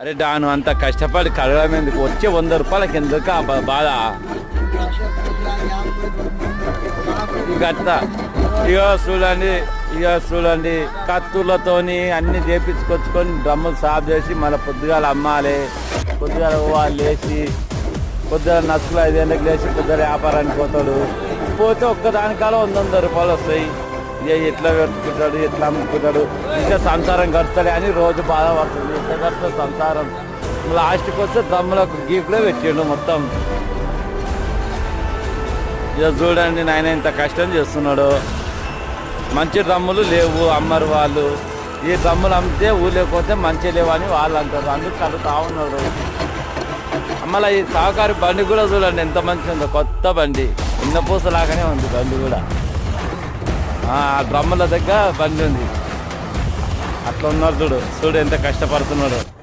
అరే డాను అంత కష్టపడి కడగడం ఎందుకు? వచ్చే వంద రూపాయలకి ఎందుకు ఆ బాధ? గట్ట ఇగో చూడండి ఇగో చూడండి. కత్తులతోని అన్ని చేపించుకొచ్చుకొని డ్రమ్ములు సాఫ్ చేసి మళ్ళీ పొద్దుగాల అమ్మాలి. పొద్దుగాల పోవాలి లేచి పొద్దుగాల నచ్చులు ఐదేళ్ళకి లేచి పొద్దుగాల వ్యాపారానికి పోతాడు. పోతే ఒక్కదానికాల వంద వంద రూపాయలు వస్తాయి. ఎట్లా పెట్టుకుంటాడు ఎట్లా అమ్ముకుంటాడు ఇంకా సంసారం గడుస్తాడు అని రోజు బాధపడుతుంది. ఎంత గడుస్తుంది సంసారం. లాస్ట్కి వస్తే డ్రమ్ములకు గీకులే పెట్టిండు మొత్తం. ఇక చూడండి నాయన ఇంత కష్టం చేస్తున్నాడు. మంచి డ్రమ్ములు లేవు అమ్మరు వాళ్ళు. ఈ డ్రమ్ములు అమ్మితే ఊళ్ళోకపోతే మంచి లేవు అని వాళ్ళు అంటారు. అందుకు కలుగుతా ఉన్నాడు. మళ్ళీ ఈ సహకారి బండి కూడా చూడండి ఎంత మంచిగా ఉందో. కొత్త బండి. చిన్న పూసలాగానే ఉంది బండి కూడా. ఆ డ్రమ్ముల దగ్గర బండి ఉంది. అట్లా ఉన్నాడు చూడు. చూడు ఎంత కష్టపడుతున్నాడు.